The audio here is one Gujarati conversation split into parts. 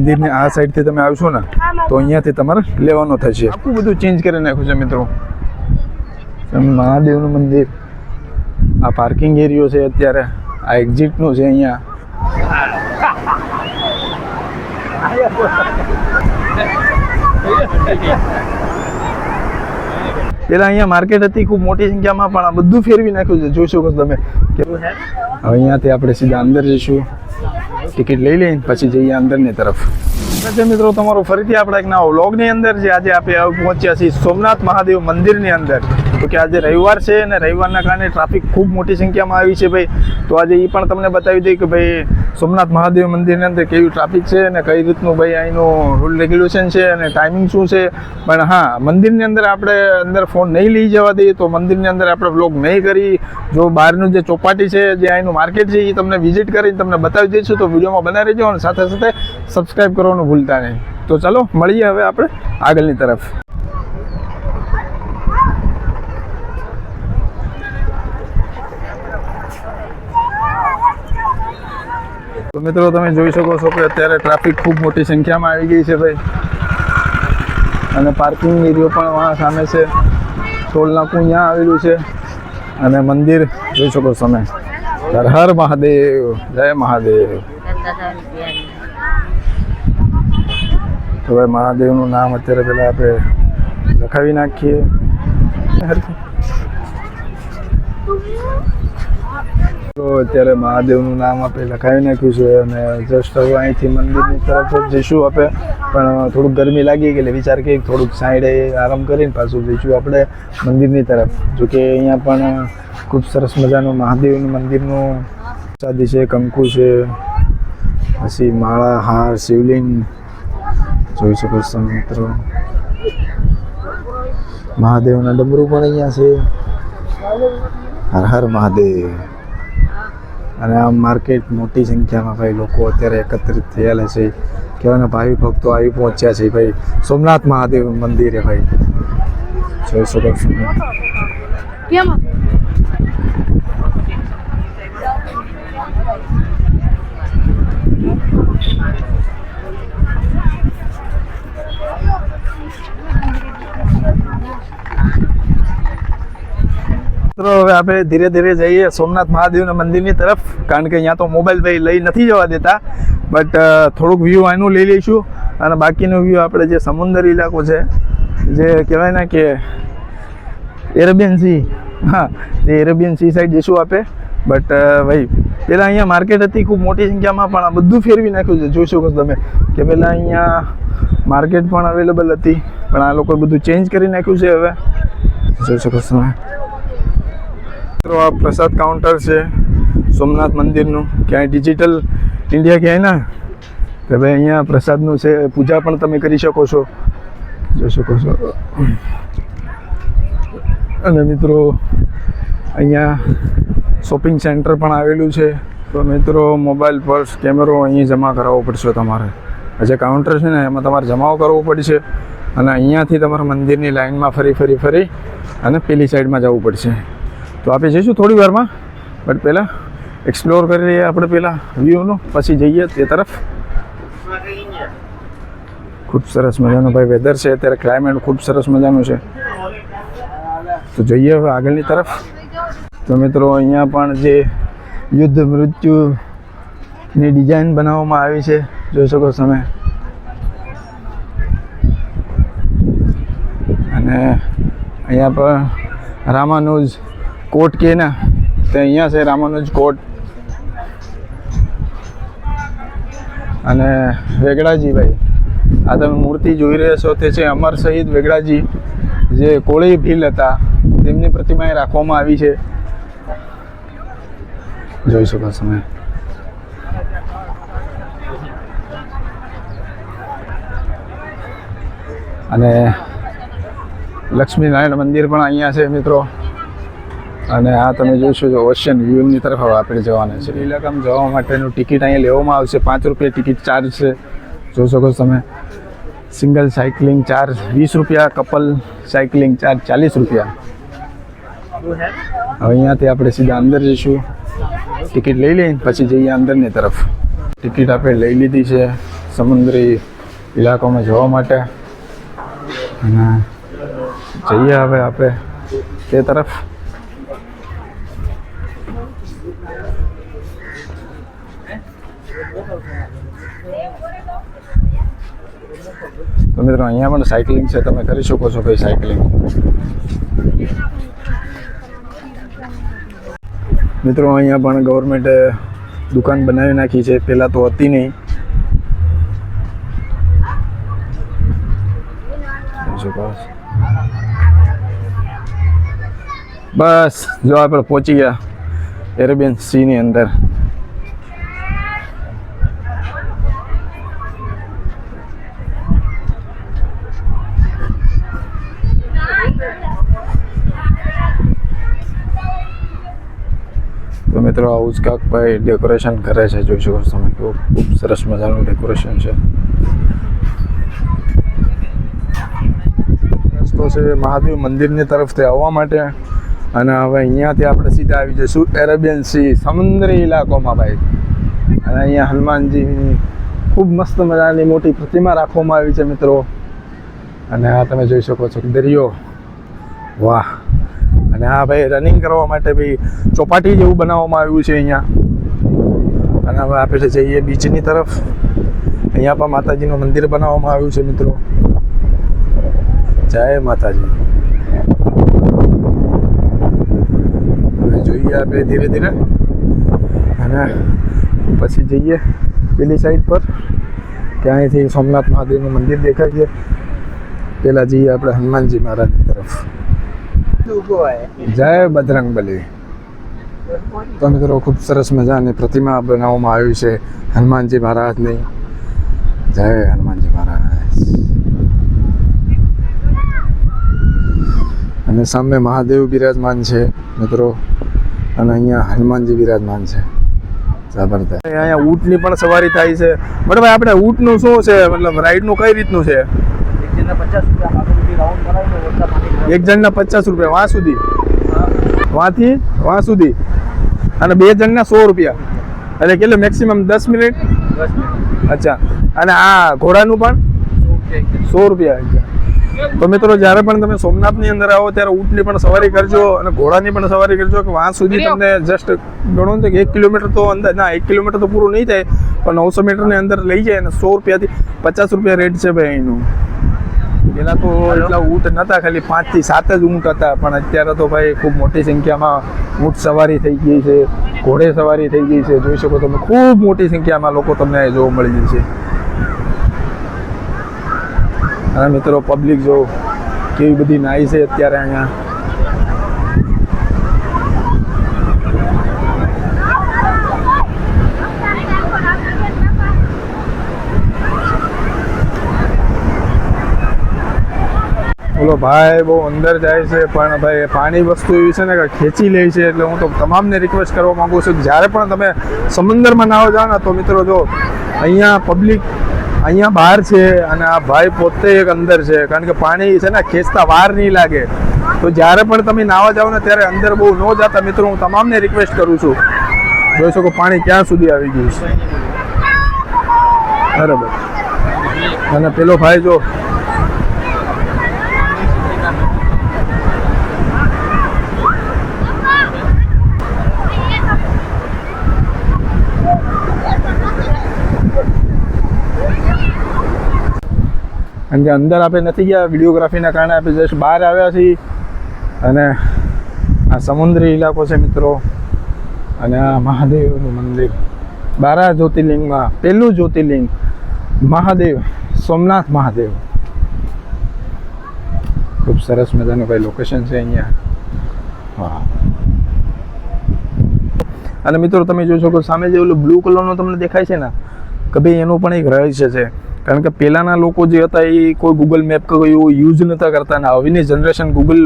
મંદિરની આ સાઈડથી તમે આવશો ને તો અહીંયાથી તમારે લેવાનો થશે. આખું બધું ચેન્જ કરી નાખ્યું છે મિત્રો. મહાદેવનું મંદિર આ પાર્કિંગ એરિયો છે અત્યારે આ એક્ઝિટનું છે અહીંયા. પેલા અહીંયા માર્કેટ હતી ખૂબ મોટી સંખ્યામાં પણ આ બધું ફેરવી નાખ્યું છે. જોઈ શકો તમે કે હવે અહીંયાથી આપણે સીધા અંદર જઈશું. ટિકિટ લઈ લઈને પછી જઈએ અંદરની તરફ. છે મિત્રો, તમારો ફરીથી આપણે એક નવા વ્લોગની અંદર જે આજે આપણે પહોંચ્યા છીએ સોમનાથ મહાદેવ મંદિરની અંદર. તો કે આજે રવિવાર છે અને રવિવારના કારણે ટ્રાફિક ખૂબ મોટી સંખ્યામાં આવી છે ભાઈ. તો આજે એ પણ તમને બતાવી દઈએ કે ભાઈ સોમનાથ મહાદેવ મંદિરની અંદર કેવી ટ્રાફિક છે અને કઈ રીતનું ભાઈ અહીંનું રૂલ રેગ્યુલેશન છે અને ટાઈમિંગ શું છે. પણ હા, મંદિરની અંદર આપણે અંદર ફોન નહીં લઈ જવા દઈએ તો મંદિરની અંદર આપણે વ્લોગ નહીં કરી. જો બહારનું જે ચોપાટી છે, જે અહીંનું માર્કેટ છે એ તમને વિઝિટ કરીને તમને બતાવી દઈશું. તો વિડીયોમાં બનાવી રહેજો અને સાથે સાથે સબસ્ક્રાઈબ કરવાનું ભૂલતા નહીં. તો ચાલો, મળીએ હવે આપણે આગળની તરફ. તો મિત્રો તમે જોઈ શકો છો કે અત્યારે ટ્રાફિક ખૂબ મોટી સંખ્યામાં આવી ગઈ છે ભાઈ. અને પાર્કિંગ એરિયો પણ વहाँ સામે છે. ટોલ નાકું અહીંયા આવેલું છે. અને મંદિર, જોઈ શકો છો તમે. હર હર મહાદેવ, જય મહાદેવ. તો ભાઈ મહાદેવનું નામ અત્યારે પહેલાં આપણે લખાવી નાખીએ. તો અત્યારે મહાદેવનું નામ આપણે લખાવી નાખ્યું છે અને જસ્ટ હવે અહીંથી મંદિરની તરફ જ જઈશું આપણે પણ થોડુંક ગરમી લાગી ગઈ એટલે વિચાર કે થોડુંક સાઈડે આરામ કરીને પાછું જઈશું આપણે મંદિરની તરફ. જો કે અહીંયા પણ ખૂબ સરસ મજાનું મહાદેવનું મંદિરનું સાદી છે, કંકુ છે, પછી માળા, હાર, શિવલિંગ. જોઈ શકો છો મિત્રો. મહાદેવના ડમરું પણ અહીંયા છે. હર હર મહાદેવ. અને આ માર્કેટ મોટી સંખ્યામાં ભાઈ લોકો અત્યારે એકત્રિત થયેલા છે. કહેવાના ભાવિ ભક્તો આવી પહોંચ્યા છે ભાઈ. સોમનાથ મહાદેવ મંદિરે ભાઈ. જોઈ શકો છો મિત્રો, હવે આપણે ધીરે ધીરે જઈએ સોમનાથ મહાદેવના મંદિરની તરફ. કારણ કે અહીંયા તો મોબાઈલ ભાઈ લઈ નથી જવા દેતા. બટ થોડુંક વ્યૂ આનું લઈ લઈશું. અને બાકીનો વ્યૂ આપણે જે સમુદ્ર ઇલાકો છે, જે કહેવાય ને કે એરેબિયન સી હા, એ એરેબિયન સી સાઈડ જઈશું આપે બટ ભાઈ પહેલાં અહીંયા માર્કેટ હતી ખૂબ મોટી સંખ્યામાં, પણ આ બધું ફેરવી નાખ્યું છે. જોઈ શકો તમે કે પહેલાં અહીંયા માર્કેટ પણ અવેલેબલ હતી, પણ આ લોકોએ બધું ચેન્જ કરી નાખ્યું છે હવે. જોઈ શકો તમે. મિત્રો, આ પ્રસાદ કાઉન્ટર છે. સોમનાથ મંદિરનું. ક્યાંય ડિજિટલ ઇન્ડિયા ક્યાંય ના? કે ભાઈ, અહીંયા પ્રસાદનું છે. પૂજા પણ તમે કરી શકો છો. જોઈ શકો છો. અને મિત્રો, અહીંયા શોપિંગ સેન્ટર પણ આવેલું છે. તો મિત્રો મોબાઈલ પર્સ કેમેરો અહીં જમા કરાવવો પડશે તમારે. જે કાઉન્ટર છે ને, એમાં તમારે જમાઓ કરવો પડશે. અને અહીંયાથી તમારે મંદિરની લાઇનમાં ફરી ફરી ફરી અને પેલી સાઈડમાં જવું પડશે. તો આપણે જઈશું થોડી વારમાં. બટ પહેલાં એક્સપ્લોર કરી લઈએ આપણે પહેલાં વ્યૂનો પછી જઈએ તે તરફ. ખૂબ સરસ મજાનું ભાઈ વેધર છે. અત્યારે ક્લાઇમેટ ખૂબ સરસ મજાનું છે. તો જઈએ હવે આગળની તરફ. તો મિત્રો અહીંયા પણ જે યુદ્ધ મૃત્યુની ડિઝાઇન બનાવવામાં આવી છે. જોઈ શકો તમે. અને અહીંયા પણ રામાનુજ કોટ કે ને, તે અહીંયા છે, રામાનુજ કોટ. અને વેગડાજી ભાઈ, આ તમે મૂર્તિ જોઈ રહ્યા છો, તે છે અમર શહીદ વેગડાજી. જે કોળી ભીલ હતા, તેમની પ્રતિમા એ રાખવામાં આવી છે. જોઈ શકો તમે. અને લક્ષ્મીનારાયણ મંદિર પણ અહીંયા છે, મિત્રો. અને આ તમે જોઈશો ઓશિયન વ્યૂની તરફ હવે આપણે જવાના છે. લીલાકામ જવા માટેનું ટિકિટ અહીંયા લેવામાં આવશે. પાંચ રૂપિયા ટિકિટ ચાર્જ છે. જોઈ શકો તમે. સિંગલ સાયકલિંગ ચાર્જ વીસ રૂપિયા, કપલ સાયકલિંગ ચાર્જ ચાલીસ રૂપિયા. હવે અહીંયાથી આપણે સીધા અંદર જઈશું. ટિકિટ લઈ લઈને પછી જઈએ અંદરની તરફ. ટિકિટ આપણે લઈ લીધી છે સમુદ્રી ઇલાકોમાં જવા માટે. અને જઈએ હવે આપણે તે તરફ. તો મિત્રો, અહીંયા પણ સાયકલિંગ છે. તમે કરી શકો છો ભાઈ સાયકલિંગ મિત્રો, અહીંયા પણ ગવર્મેન્ટે દુકાન બનાવી નાખી છે. પહેલાં તો હતી નહીં. બસ, જો આપણે પહોંચી ગયા એરેબિયન સીની અંદર. તો મિત્રો આવું જ ભાઈ ડેકોરેશન કરે છે. જોઈ શકો છો તમે કેવું ખૂબ સરસ મજાનું ડેકોરેશન છે. રસ્તો છે મહાદેવ મંદિરની તરફથી આવવા માટે. અને હવે અહીંયાથી આપણે સીધા આવી જઈશું એરેબિયન સી સમુદ્રી ઇલાકોમાં ભાઈ. અને અહીંયા હનુમાનજીની ખૂબ મસ્ત મજાની મોટી પ્રતિમા રાખવામાં આવી છે મિત્રો. અને આ તમે જોઈ શકો છો દરિયો. વાહ. અને આ ભાઈ રનિંગ કરવા માટે ભાઈ ચોપાટી જેવું બનાવવામાં આવ્યું છે અહીંયા. અને હવે આપણે જઈએ બીચની તરફ. અહીંયા પણ માતાજીનું મંદિર બનાવવામાં આવ્યું છે મિત્રો. જય માતાજી. જોઈએ આપણે ધીરે ધીરે. અને પછી જઈએ પેલી સાઈડ પર ત્યાંથી સોમનાથ મહાદેવનું મંદિર દેખાય છે. પેલા જઈએ આપણે હનુમાનજી મહારાજની તરફ. જય બજરંગ બલી. તો મિત્રો ખૂબ સરસ મજાની પ્રતિમા બનાવવામાં આવી છે હનુમાનજી મહારાજની. જય હનુમાનજી મહારાજ. અને સામે મહાદેવ બિરાજમાન છે મિત્રો. અને અહીંયા હનુમાનજી બિરાજમાન છે. જબરદસ્ત. અહીંયા ઊંટની પણ સવારી થાય છે. બરાબર, આપણે ઊંટનું શું છે? મતલબ રાઈડનું કઈ રીતનું છે? એક જણના પચાસ રૂપિયા વાં સુધી. વાંથી વાં સુધી. અને બે જણના સો રૂપિયા. એટલે કેટલો? મેક્સિમમ દસ મિનિટ? અચ્છા. અને આ ઘોડાનું પણ? સો રૂપિયા તો મિત્રો જ્યારે પણ તમે સોમનાથની અંદર આવો ત્યારે ઊંટની પણ સવારી કરજો અને ઘોડાની પણ સવારી કરજો કે વાં સુધી તમને જસ્ટ ગણો ને કે એક કિલોમીટર તો અંદર ના એક કિલોમીટર તો પૂરું નહીં થાય પણ નવસો મીટરની અંદર લઈ જાય અને સો રૂપિયાથી પચાસ રૂપિયા રેટ છે ભાઈ એનું પેલા તો એટલા ઊંટ નતા ખાલી પાંચથી સાત જ ઊંટ હતા. પણ અત્યારે તો ભાઈ ખૂબ મોટી સંખ્યામાં ઊંટ સવારી થઈ ગઈ છે ઘોડે સવારી થઈ ગઈ છે. જોઈ શકો તમે ખૂબ મોટી સંખ્યામાં લોકો તમને જોવા મળી જશે અને મિત્રો પબ્લિક જો કેવી બધી નાઈ છે અત્યારે અહીંયા. બોલો, ભાઈ, બહુ અંદર જાય છે, પણ ભાઈ પાણી વસ્તુ એવી છે ને કે ખેંચી લે છે, એટલે હું તો તમામને રિક્વેસ્ટ કરવા માંગુ છું જ્યારે પણ તમે સમુદ્રમાં નાહવા જાઓ ને, તો મિત્રો જો, અહીંયા પબ્લિક અહીંયા બહાર છે અને આ ભાઈ પોતે એક અંદર છે, કારણ કે પાણી છે ને, ખેંચતા વાર નહીં લાગે. તો જ્યારે પણ તમે નાહવા જાઓ ને, ત્યારે અંદર બહુ ન જતા મિત્રો, હું તમામને રિક્વેસ્ટ કરું છું. જોઈ શકો પાણી ક્યાં સુધી આવી ગયું છે. બરાબર. અને પેલો ભાઈ જો કારણ કે અંદર આપણે નથી ગયા, વિડીયોગ્રાફીના કારણે આપણે જસ્ટ બહાર આવ્યા છીએ. અને આ સમુદ્રી ઇલાકો છે મિત્રો. અને આ મહાદેવનું મંદિર. બારા જ્યોતિર્લિંગમાં, પહેલું જ્યોતિર્લિંગ મહાદેવ, સોમનાથ મહાદેવ. ખૂબ સરસ મજાનું ભાઈ લોકેશન છે અહીંયા. અને મિત્રો તમે જોઈ શકો સામે જે ઓલું બ્લુ કલરનું તમને દેખાય છે ને, કે ભાઈ એનું પણ એક રહસ્ય છે. કારણ કે પહેલાંના લોકો જે હતા એ કોઈ ગૂગલ મેપ કે કોઈ એવું યુઝ નહોતા કરતા અને હવેની જનરેશન ગૂગલ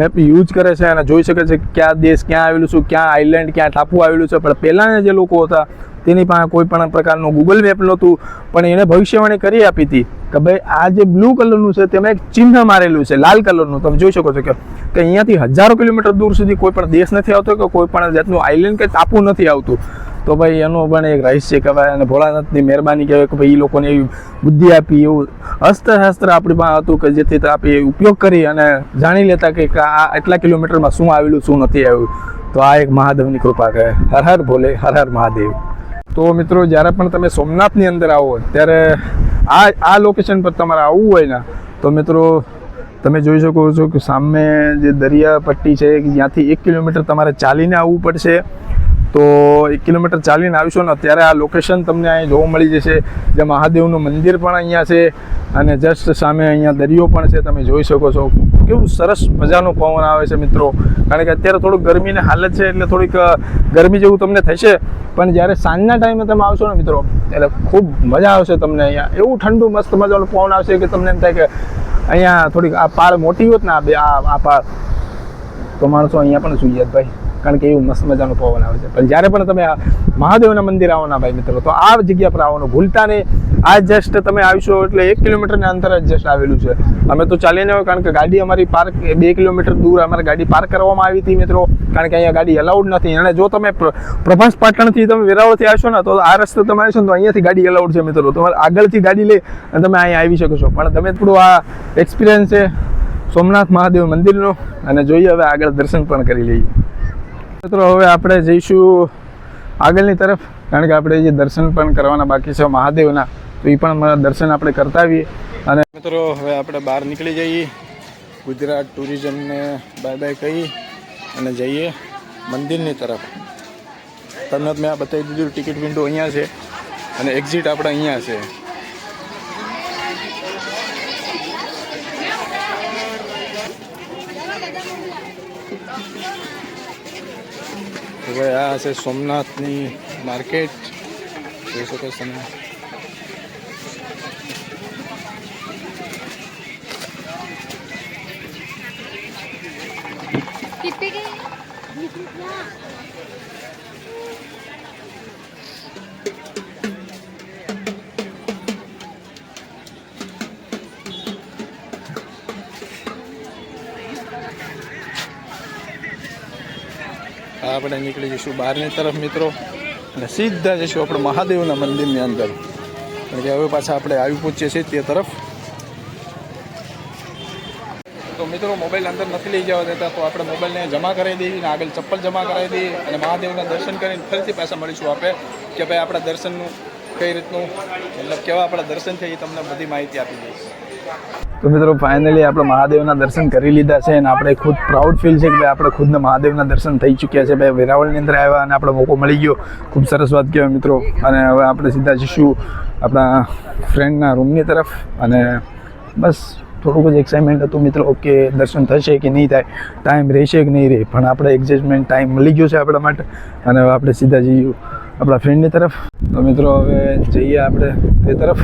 મેપ યુઝ કરે છે અને જોઈ શકે છે ક્યાં દેશ ક્યાં આવેલું છે, ક્યાં આઇલેન્ડ ક્યાં ટાપુ આવેલું છે. પણ પહેલાંના જે લોકો હતા, તેની પાસે કોઈ પણ પ્રકારનું ગૂગલ મેપ નહોતું. પણ એને ભવિષ્યવાણી કરી આપી હતી કે ભાઈ, આ જે બ્લુ કલરનું છે, તેમાં એક ચિહ્ન મારેલું છે, લાલ કલરનું તમે જોઈ શકો છો કે કે અહીંયાથી હજારો કિલોમીટર દૂર સુધી કોઈ પણ દેશ નથી આવતો કે કોઈ પણ જાતનું આઇલેન્ડ કે ટાપુ નથી આવતું. તો ભાઈ એનો પણ એક રહસ્ય કહેવાય અને ભોળાનાથની મહેરબાની કહેવાય કે ભાઈ એ લોકોને એવી બુદ્ધિ આપી એવું અસ્ત્રશાસ્ત્ર આપણી પાસે હતું કે જેથી આપણે ઉપયોગ કરી અને જાણી લેતા કે આ એટલા કિલોમીટરમાં શું આવેલું, શું નથી આવ્યું તો આ એક મહાદેવની કૃપા કહે હર હર ભોલે, હર હર મહાદેવ. તો મિત્રો, જ્યારે પણ તમે સોમનાથની અંદર આવો, ત્યારે આ આ લોકેશન પર તમારે આવવું હોય ને, તો મિત્રો, તમે જોઈ શકો છો કે સામે જે દરિયા પટ્ટી છે ત્યાંથી એક કિલોમીટર તમારે ચાલીને આવવું પડશે. તો એક કિલોમીટર ચાલીને આવશો ને ત્યારે આ લોકેશન તમને અહીં જોવા મળી જશે. જે મહાદેવનું મંદિર પણ અહીંયા છે અને જસ્ટ સામે અહીંયા દરિયો પણ છે, તમે જોઈ શકો છો. કેવું સરસ મજાનું પવન આવે છે મિત્રો. કારણ કે અત્યારે થોડુંક ગરમીની હાલત છે એટલે થોડીક ગરમી જેવું તમને થશે. પણ જ્યારે સાંજના ટાઈમે તમે આવશો ને મિત્રો એટલે ખૂબ મજા આવશે તમને અહીંયા. એવું ઠંડુ મસ્ત મજાનું પવન આવશે કે તમને એમ થાય કે અહીંયા થોડીક આ પાળ મોટી હોત ને આ બે, આ પાળ તો માણસો અહીંયા પણ સુઈ જાય ભાઈ. કારણ કે એવું મસ્ત મજાનું પવન આવે છે. પણ જ્યારે પણ તમે મહાદેવના મંદિર આવવાના ભાઈ મિત્રો, તો આ જગ્યા પર આવવાનું ભૂલતા નહીં. આ જસ્ટ તમે આવશો એટલે એક કિલોમીટરના અંતરે જસ્ટ આવેલું છે. અમે તો ચાલીને આવ્યો કારણ કે ગાડી અમારી પાર્ક બે કિલોમીટર દૂર અમારે ગાડી પાર્ક કરવામાં આવી હતી મિત્રો. કારણ કે અહીંયા ગાડી અલાઉડ નથી. અને જો તમે પ્ર- પ્રભાસ પાટણથી તમે વેરાવળથી આવશો ને, તો આ રસ્તે તમે આવશો ને, તો અહીંયાથી ગાડી અલાઉડ છે મિત્રો. તમારે આગળથી ગાડી લઈ અને તમે અહીંયા આવી શકો છો. પણ તમે થોડું આ એક્સપિરિયન્સ છે સોમનાથ મહાદેવ મંદિરનો અને જોઈએ હવે આગળ દર્શન પણ કરી લઈએ. મિત્રો, હવે આપણે જઈશું આગળની તરફ. કારણ કે આપણે જે દર્શન પણ કરવાના બાકી છે મહાદેવના, તો એ પણ દર્શન આપણે કરતા આવીએ. અને મિત્રો, હવે આપણે બહાર નીકળી જઈએ. ગુજરાત ટુરિઝમને બાય બાય કહી અને જઈએ મંદિરની તરફ. તમને મેં બતાવી દીધું ટિકિટ વિન્ડો અહીંયા છે અને એક્ઝિટ આપણે અહીંયા છે. હવે આ છે સોમનાથની માર્કેટ જોઈ શકો છો તમે कितने के આપણે નીકળી જઈશું બહારની તરફ, મિત્રો. અને સીધા જઈશું આપણે મહાદેવના મંદિરની અંદર. કારણ કે હવે પાછા આપણે આવી પહોંચીએ છીએ તે તરફ. તો મિત્રો, મોબાઈલ અંદર નથી લઈ જવા દેતા, તો આપણે મોબાઈલને જમા કરાવી દઈએ અને આગળ ચપ્પલ જમા કરાવી દઈએ અને મહાદેવના દર્શન કરીને ફરીથી પાછા મળીશું આપણે કે ભાઈ આપણા દર્શનનું કઈ રીતનું, મતલબ કેવા આપણા દર્શન છે એ તમને બધી માહિતી આપી દઈશ. તો મિત્રો ફાઇનલી આપણે મહાદેવના દર્શન કરી લીધા છે અને આપણે ખુદ પ્રાઉડ ફીલ છે કે ભાઈ આપણે ખુદને મહાદેવના દર્શન થઈ ચૂક્યા છે. ભાઈ, વેરાવળની અંદર આવ્યા અને આપણે મોકો મળી ગયો. ખૂબ સરસ વાત કહેવાય મિત્રો. અને હવે આપણે સીધા જઈશું આપણા ફ્રેન્ડના રૂમની તરફ. અને બસ, થોડુંક જ એક્સાઇટમેન્ટ હતું મિત્રો કે દર્શન થશે કે નહીં થાય. ટાઈમ રહેશે કે નહીં રહે, પણ આપણે એક્ઝેક્ટમેન્ટ ટાઈમ મળી ગયો છે આપણા માટે. અને હવે આપણે સીધા જઈએ. આપણા ફ્રેન્ડની તરફ. તો મિત્રો હવે જઈએ આપણે તે તરફ.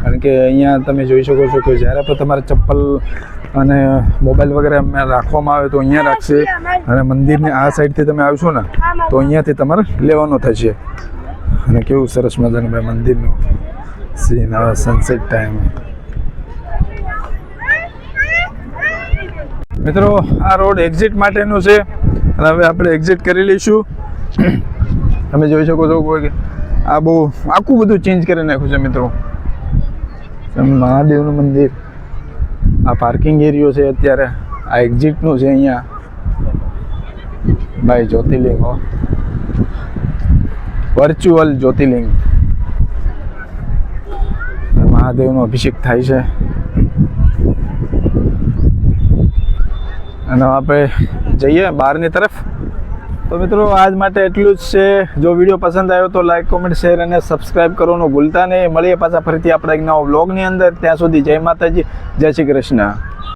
કારણ કે અહીંયા તમે જોઈ શકો છો કે જ્યારે પણ તમારે ચપ્પલ અને મોબાઈલ વગેરે અમે રાખવામાં આવે તો અહીંયા રાખશે. અને મંદિરની આ સાઈડથી તમે આવશો ને તો અહીંયાથી તમારે લેવાનો થશે. અને કેવું સરસ મજાનું ભાઈ મંદિરનું સીન આવે સનસેટ ટાઈમ મિત્રો આ રોડ એક્ઝિટ માટેનું છે. અને હવે આપણે એક્ઝિટ કરી લઈશું. તમે જોઈ શકો છો કોઈ આ બહુ આખું બધું ચેન્જ કરી નાખ્યું છે મિત્રો. મહાદેવનું મંદિર. આ પાર્કિંગ એરિયો છે અત્યારે. આ એક્ઝિટનું છે અહીંયા. ભાઈ જ્યોતિર્લિંગ વર્ચ્યુઅલ જ્યોતિર્લિંગ. મહાદેવનો અભિષેક થાય છે. અને આપણે જઈએ બહારની તરફ. તો મિત્રો, આજ માટે એટલું જ છે. જો વીડિયો પસંદ આવ્યો તો લાઈક કોમેન્ટ શેર અને સબસ્ક્રાઈબ કરવાનું ભૂલતા નહીં. મળીએ પાછા ફરીથી આપણા એક નવા વ્લોગની અંદર. ત્યાં સુધી જય માતાજી, જય શ્રી કૃષ્ણ.